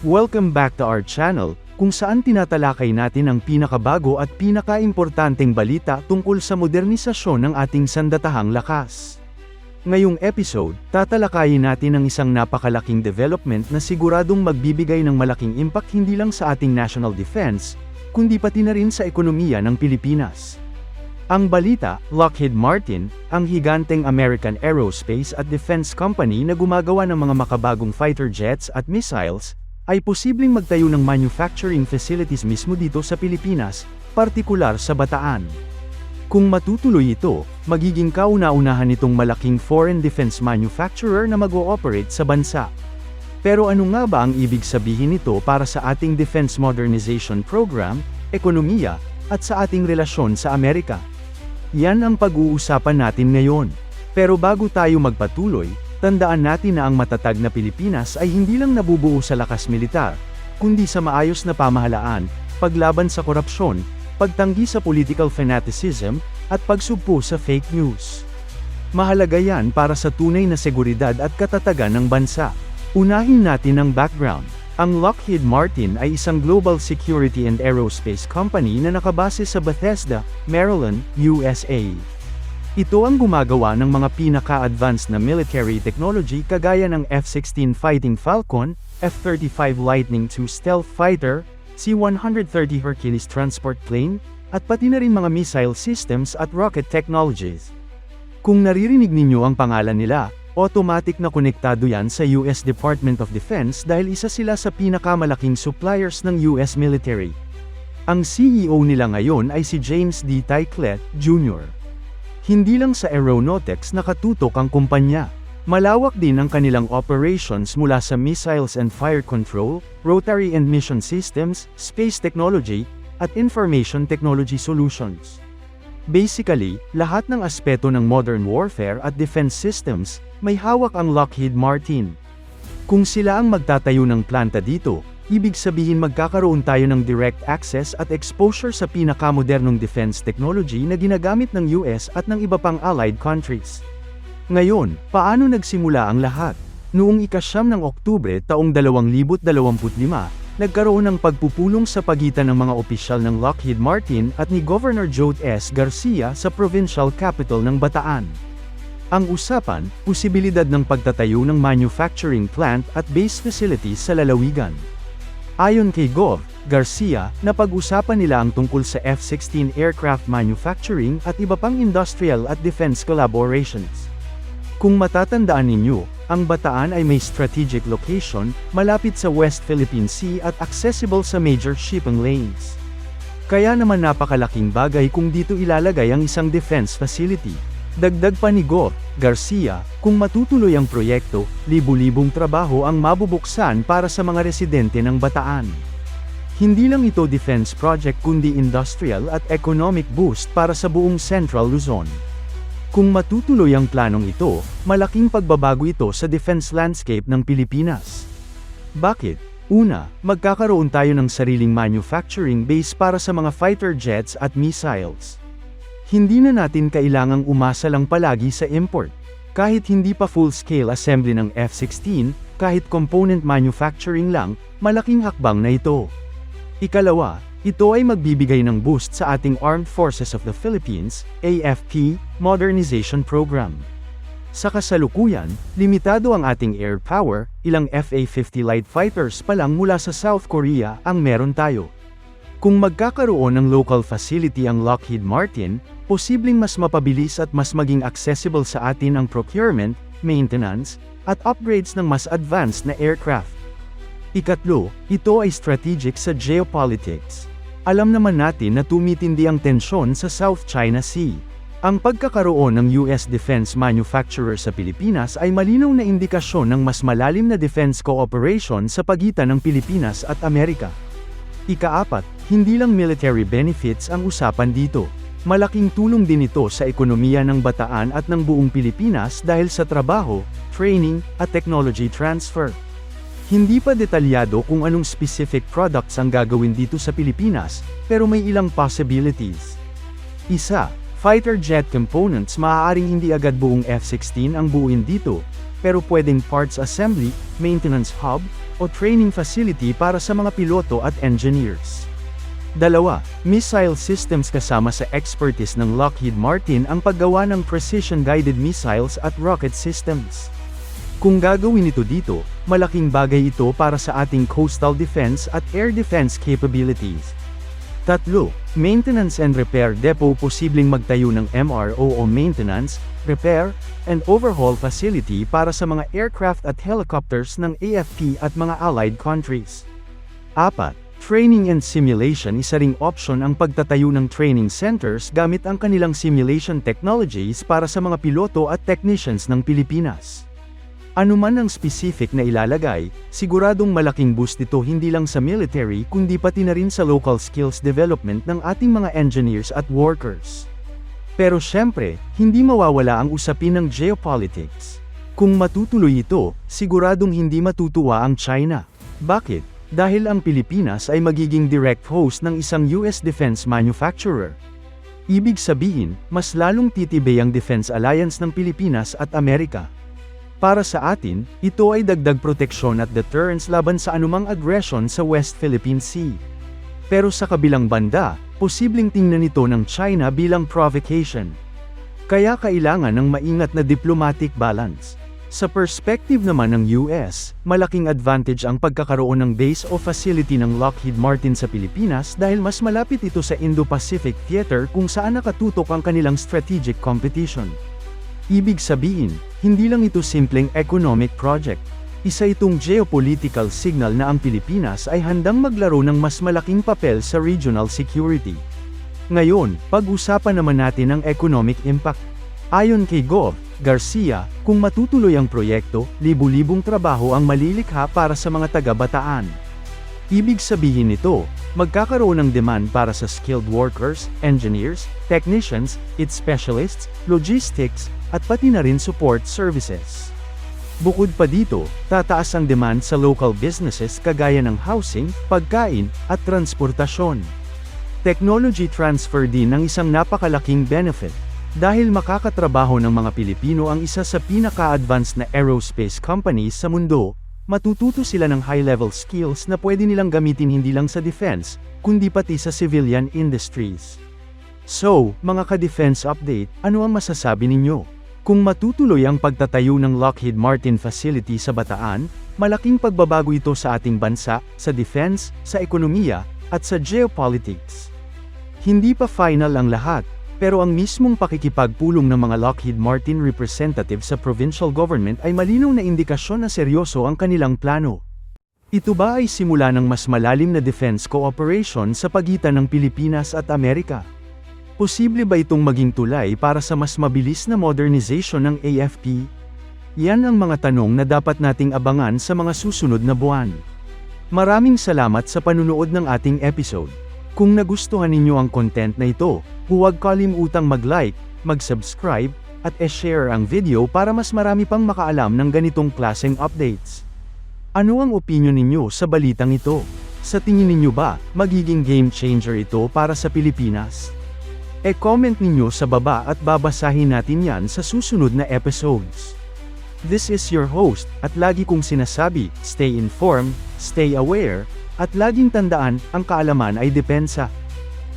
Welcome back to our channel, kung saan tinatalakay natin ang pinakabago at pinakaimportanteng balita tungkol sa modernisasyon ng ating sandatahang lakas. Ngayong episode, tatalakayin natin ang isang napakalaking development na siguradong magbibigay ng malaking impact hindi lang sa ating national defense, kundi pati na rin sa ekonomiya ng Pilipinas. Ang balita, Lockheed Martin, ang higanteng American Aerospace at Defense Company na gumagawa ng mga makabagong fighter jets at missiles, ay posibleng magtayo ng manufacturing facilities mismo dito sa Pilipinas, partikular sa Bataan. Kung matutuloy ito, magiging kauna-unahan itong malaking foreign defense manufacturer na mag-ooperate sa bansa. Pero ano nga ba ang ibig sabihin nito para sa ating defense modernization program, ekonomiya, at sa ating relasyon sa Amerika? Yan ang pag-uusapan natin ngayon. Pero bago tayo magpatuloy, tandaan natin na ang matatag na Pilipinas ay hindi lang nabubuo sa lakas militar, kundi sa maayos na pamahalaan, paglaban sa korupsyon, pagtanggi sa political fanaticism, at pagsugpo sa fake news. Mahalaga yan para sa tunay na seguridad at katatagan ng bansa. Unahin natin ang background. Ang Lockheed Martin ay isang global security and aerospace company na nakabase sa Bethesda, Maryland, USA. Ito ang gumagawa ng mga pinaka-advanced na military technology kagaya ng F-16 Fighting Falcon, F-35 Lightning II stealth fighter, C-130 Hercules transport plane, at pati na rin mga missile systems at rocket technologies. Kung naririnig ninyo ang pangalan nila, automatic na konektado yan sa US Department of Defense dahil isa sila sa pinakamalaking suppliers ng US military. Ang CEO nila ngayon ay si James D. Tyclet, Jr. Hindi lang sa aeronautics nakatutok ang kumpanya. Malawak din ang kanilang operations mula sa missiles and fire control, rotary and mission systems, space technology, at information technology solutions. Basically, lahat ng aspeto ng modern warfare at defense systems, may hawak ang Lockheed Martin. Kung sila ang magtatayo ng planta dito, ibig sabihin magkakaroon tayo ng direct access at exposure sa pinakamodernong defense technology na ginagamit ng US at ng iba pang allied countries. Ngayon, paano nagsimula ang lahat? Noong ikasyam ng Oktubre taong 2025, nagkaroon ng pagpupulong sa pagitan ng mga opisyal ng Lockheed Martin at ni Governor Joe S. Garcia sa provincial capital ng Bataan. Ang usapan, posibilidad ng pagtatayo ng manufacturing plant at base facilities sa lalawigan. Ayon kay Gov. Garcia, napag-usapan nila ang tungkol sa F-16 aircraft manufacturing at iba pang industrial at defense collaborations. Kung matatandaan ninyo, ang Bataan ay may strategic location, malapit sa West Philippine Sea at accessible sa major shipping lanes. Kaya naman napakalaking bagay kung dito ilalagay ang isang defense facility. Dagdag pa ni Gov. Garcia, kung matutuloy ang proyekto, libu-libong trabaho ang mabubuksan para sa mga residente ng Bataan. Hindi lang ito defense project kundi industrial at economic boost para sa buong Central Luzon. Kung matutuloy ang planong ito, malaking pagbabago ito sa defense landscape ng Pilipinas. Bakit? Una, magkakaroon tayo ng sariling manufacturing base para sa mga fighter jets at missiles. Hindi na natin kailangang umasa lang palagi sa import. Kahit hindi pa full-scale assembly ng F-16, kahit component manufacturing lang, malaking hakbang na ito. Ikalawa, ito ay magbibigay ng boost sa ating Armed Forces of the Philippines, AFP, Modernization Program. Sa kasalukuyan, limitado ang ating air power, ilang FA-50 light fighters pa lang mula sa South Korea ang meron tayo. Kung magkakaroon ng local facility ang Lockheed Martin, posibleng mas mapabilis at mas maging accessible sa atin ang procurement, maintenance, at upgrades ng mas advanced na aircraft. Ikatlo, ito ay strategic sa geopolitics. Alam naman natin na tumitindi ang tensyon sa South China Sea. Ang pagkakaroon ng US defense manufacturer sa Pilipinas ay malinaw na indikasyon ng mas malalim na defense cooperation sa pagitan ng Pilipinas at Amerika. Ikaapat, hindi lang military benefits ang usapan dito. Malaking tulong din ito sa ekonomiya ng Bataan at ng buong Pilipinas dahil sa trabaho, training, at technology transfer. Hindi pa detalyado kung anong specific products ang gagawin dito sa Pilipinas, pero may ilang possibilities. Isa, fighter jet components maaaring hindi agad buong F-16 ang buuin dito, pero pwedeng parts assembly, maintenance hub, o training facility para sa mga piloto at engineers. Dalawa, missile systems kasama sa expertise ng Lockheed Martin ang paggawa ng precision-guided missiles at rocket systems. Kung gagawin ito dito, malaking bagay ito para sa ating coastal defense at air defense capabilities. Tatlo, maintenance and repair depot posibleng magtayo ng MRO o maintenance, repair, and overhaul facility para sa mga aircraft at helicopters ng AFP at mga allied countries. Apat, training and simulation isa ring option ang pagtatayo ng training centers gamit ang kanilang simulation technologies para sa mga piloto at technicians ng Pilipinas. Ano man ang specific na ilalagay, siguradong malaking boost ito hindi lang sa military kundi pati na rin sa local skills development ng ating mga engineers at workers. Pero syempre, hindi mawawala ang usapin ng geopolitics. Kung matutuloy ito, siguradong hindi matutuwa ang China. Bakit? Dahil ang Pilipinas ay magiging direct host ng isang US defense manufacturer. Ibig sabihin, mas lalong titibay ang defense alliance ng Pilipinas at Amerika. Para sa atin, ito ay dagdag proteksyon at deterrence laban sa anumang aggression sa West Philippine Sea. Pero sa kabilang banda, posibleng tingnan ito ng China bilang provocation. Kaya kailangan ng maingat na diplomatic balance. Sa perspective naman ng US, malaking advantage ang pagkakaroon ng base o facility ng Lockheed Martin sa Pilipinas dahil mas malapit ito sa Indo-Pacific Theater kung saan nakatutok ang kanilang strategic competition. Ibig sabihin, hindi lang ito simpleng economic project. Isa itong geopolitical signal na ang Pilipinas ay handang maglaro ng mas malaking papel sa regional security. Ngayon, pag-usapan naman natin ang economic impact. Ayon kay Gov. Garcia, kung matutuloy ang proyekto, libu-libong trabaho ang malilikha para sa mga taga-bataan. Ibig sabihin nito, magkakaroon ng demand para sa skilled workers, engineers, technicians, its specialists, logistics, at pati na rin support services. Bukod pa dito, tataas ang demand sa local businesses kagaya ng housing, pagkain, at transportasyon. Technology transfer din ang isang napakalaking benefit. Dahil makakatrabaho ng mga Pilipino ang isa sa pinaka-advanced na aerospace companies sa mundo, matututo sila ng high-level skills na pwede nilang gamitin hindi lang sa defense, kundi pati sa civilian industries. So, mga ka-defense update, ano ang masasabi ninyo? Kung matutuloy ang pagtatayo ng Lockheed Martin facility sa Bataan, malaking pagbabago ito sa ating bansa, sa defense, sa ekonomiya, at sa geopolitics. Hindi pa final ang lahat, pero ang mismong pakikipagpulong ng mga Lockheed Martin representative sa provincial government ay malinaw na indikasyon na seryoso ang kanilang plano. Ito ba ay simula ng mas malalim na defense cooperation sa pagitan ng Pilipinas at Amerika? Posible ba itong maging tulay para sa mas mabilis na modernization ng AFP? Yan ang mga tanong na dapat nating abangan sa mga susunod na buwan. Maraming salamat sa panunood ng ating episode. Kung nagustuhan ninyo ang content na ito, huwag kalimutang mag-like, mag-subscribe, at e-share ang video para mas marami pang makaalam ng ganitong klaseng updates. Ano ang opinion ninyo sa balitang ito? Sa tingin ninyo ba, magiging game changer ito para sa Pilipinas? E-comment ninyo sa baba at babasahin natin yan sa susunod na episodes. This is your host, at lagi kong sinasabi, stay informed, stay aware, at laging tandaan, ang kaalaman ay depensa.